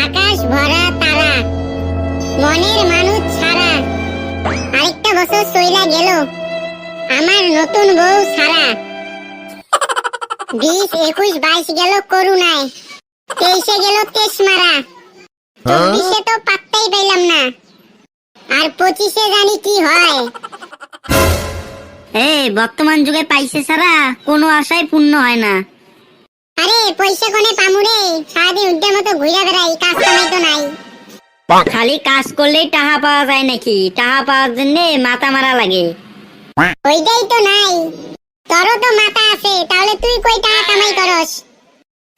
আকাশ ভরা তারা মনের মানুষ ছাড়া। আরেকটা বছর চইলা গেল আমার নতুন বউ ছাড়া বিশ একুশ বাইশ গেল করুণায় তেইশে গেল তেইশ মারা। চব্বিশে তো পাত্তাই পাইলাম না আর পঁচিশে জানি কি হয়। এই বর্তমান যুগে পাইছে ছাড়া কোনো আশাই পূর্ণ হয় না। আরে পয়সা কোনে পামুরে সারাদিন উদ্যের মতো ঘুরে নাই খালি কাজ করলেই টাকা পাওয়া যায় নাকি? টাকা পাওয়ার জন্য মাথা মারা লাগে। ওইটাই তো নাই। তোরও তো মাথা আছে তাহলে তুই কই টাকা কামাই করস?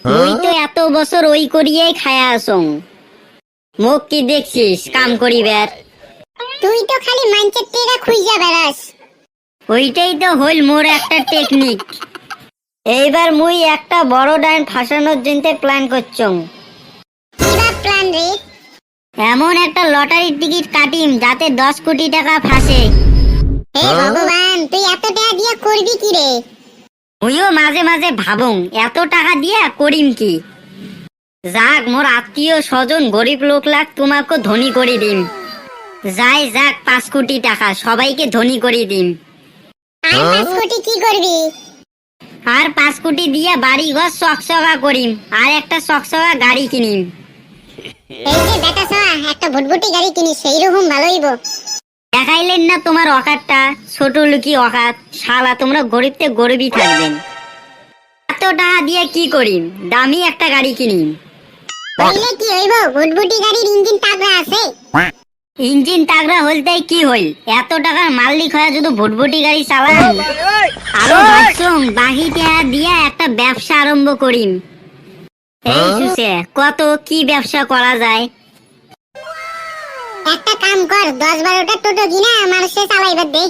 ওই তো এত বছর ওই করিয়েই খায়া আসং মুখ কি দেখছিস? কাম করিবার তুই তো খালি টেরা বেড়াস। ওইটাই তো হইল মোর একটা টেকনিক এইবার মুই একটা বড় ডাইন ফাঁসানোর জন্য প্ল্যান করছং। প্ল্যান রে? এমন একটা লটারির টিকিট কাটিম যাতে দশ কোটি টাকা ফাঁসে। হে ভগবান তুই এত টাকা দিয়ে করবি কি রে? মুইও মাঝে মাঝে ভাবং এত টাকা দিয়া করিম কি? যাক মোর আত্মীয় স্বজন গরিব লোক লাগ তোমাকে ধনী করে দিম। যাই যাক পাঁচ কোটি টাকা সবাইকে ধনী করে দিম। আর পাঁচ কোটি কি করবি? আর পাঁচ কোটি দিয়া বাড়ি ঘর চকচকা করিম আর একটা চকচকা গাড়ি কিনিম। এই যে বেটা সা একটা ভুটভুটি গাড়ি কিনিস সেই রকম ভালোইব। দেখাইলেন না তোমার অকাতটা? ছোট লুকি অকাত। শালা তোমরা গরিবতে গরিবই থাকবেন। এত টাকা দিয়ে কি করিম? দামি একটা গাড়ি কিনিম বললে কি হইব? ভুটভুটি গাড়ির ইঞ্জিন তাগড়া আছে? ইঞ্জিন তাগড়া হলতেই কি হইল? এত টাকার মালিক হয়ে যদি ভুটভুটি গাড়ি চালান আরও ভাবছুম বাকি টাকা দিয়া একটা ব্যবসা আরম্ভ করিম। এই সুসে কত কি ব্যবসা করা যায়? একটা কাম কর দশ বারোটা টোটো কিনা মানুষে চালাইবার দে।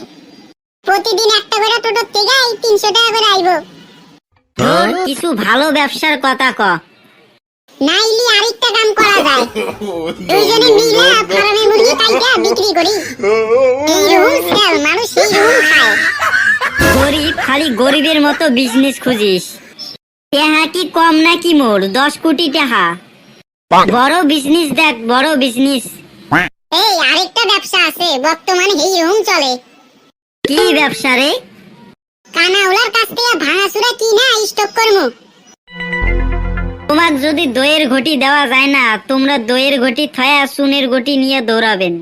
প্রতিদিন একটা করে টোটো তেগাই তিনশো টাকা করে আইব। তোর কিছু ভালো ব্যবসার কথা ক। নাইলি আরেকটা কাম করা যায়। দুইজনে মিলা ফার্মে মুরগি কাইটা বিক্রি করি। এইরকম সেল মানুষ এইরকম খায়। গরিব খালি গরিবের মতো বিজনেস খুঁজিস। টাকা কি কম নাকি মোর? দশ কোটি টাকা বড় বিজনেস দেখ বড় বিজনেস এই আরেকটা ব্যবসা আছে বর্তমানে এইরকম চলে। কি ব্যবসা রে? কানাউলার কাছ থেকে ভাঙাচুরা কিনা স্টক করমু। তোমাক যদি দইয়ের ঘটি দেওয়া যায় না তোমরা দইয়ের ঘটি থয়া সুনের ঘটি নিয়ে দৌড়াবেন।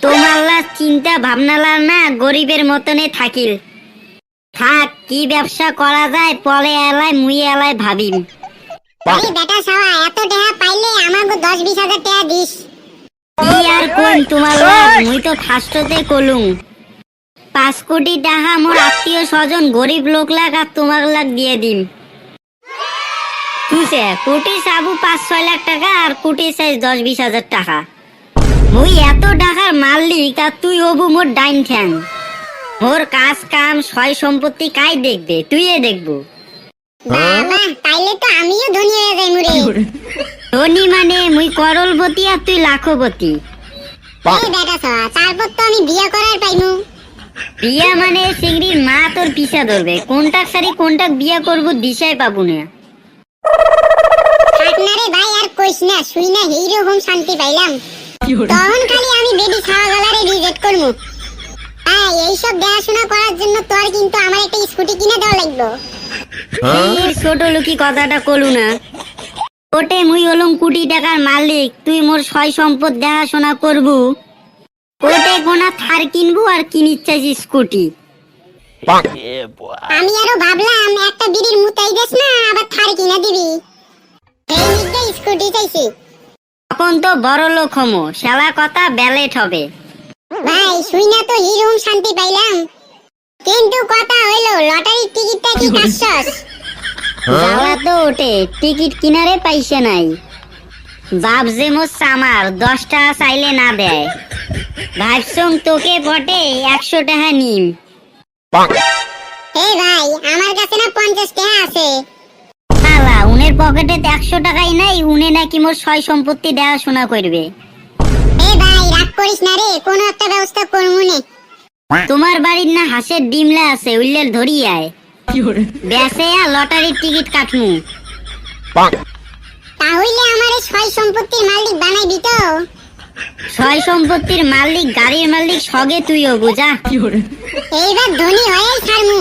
তোমাল্লা চিন্তা ভাবনালা না গরিবের মতনে থাকিল। থাক কি ব্যবসা করা যায় পলে এলাই মুই এলাই ভাবিম। এই বেটা সাওয়া এত টাকা পাইলে আমাকে দশ বিশ হাজার টাকা দিস। কি আর কোন তোমার লাভ? মুই তো ফার্স্টতে কলুম। পাঁচ কোটি টাকা মোর আত্মীয় স্বজন গরিব লোক লাগ আর তোমার লাগ দিয়ে দিম। তুসে কোটি সাবু পাঁচ ছয় লাখ টাকা আর কোটি সাইজ দশ বিশ হাজার টাকা। মুই এত টাকার মালিক আর তুই হবু মোর ডাইন ঠ্যাং। মোর কাজ কাম সয় সম্পত্তি কাই দেখবে? তুইয়ে দেখব। বাবা তাইলে তো আমিও ধনী হয়ে যাই মুরে ধনী মানে মুই করলপতি আর তুই লাখপতি এই বেটা সাওয়া তারপর তো আমি বিয়ে করার পাইমু। বিয়া মানে চিংড়ির মা তোর পিছা ধরবে। কোনটা সারি কোনটা বিয়া করব দিশাই পাবো না। থাক ভাই আর কইস না শুই না এইরকম শান্তি পাইলাম। তখন খালি আমি বেবি খাওয়া গলারে রিজেক্ট করমু। হ্যাঁ এইসব দেখাশোনা করার জন্য তোর কিন্তু আমার একটা স্কুটি কিনে দেওয়া লাগবে। এই ছোট লুকি কথাটা কলু না। ওটে মুই হলুম কোটি টাকার মালিক। তুই মোর সয় সম্পদ দেখাশোনা করবু। ওটে কোনা থার কিনবু আর কিনির চাইছি স্কুটি আমি আরও ভাবলাম একটা বিড়ির মুতাই দেস না আবার থার কিনা দিবি। এই স্কুটি চাইছি। তখন তো বড় লোক হমো শালা কথা ব্যালেট হবে। ভাই শুই না তো হিরুম শান্তি পাইলাম। কিন্তু কথা হইল লটারির টিকিটটা কি কাটছস? জ্বালা তো ওটে টিকিট কিনারে পাইছে নাই। বাপ যে মোর সামার দশ টাকা চাইলে না দেয়। ভাবছং তোকে বটে একশো টাকা নিম। হে ভাই আমার কাছে না পঞ্চাশ টাকা আছে। শালা উনের পকেটে একশো টাকাই নাই উনে নাকি মোর সয় সম্পত্তি দেখাশোনা করবে। হে ভাই করিস না রে কোনো একটা ব্যবস্থা করব নে। তোমার বাড়ির না হাঁসের ডিমলা আছে উল্লেল ধরি আয়। ব্যাসে লটারির টিকিট কাটমু। তাহলে আমার ছয় সম্পত্তির মালিক বানাই দিত ছয় সম্পত্তির মালিক গাড়ির মালিক সগে তুই ও বুঝা এইবার ধনী হয়ে ছাড়মু।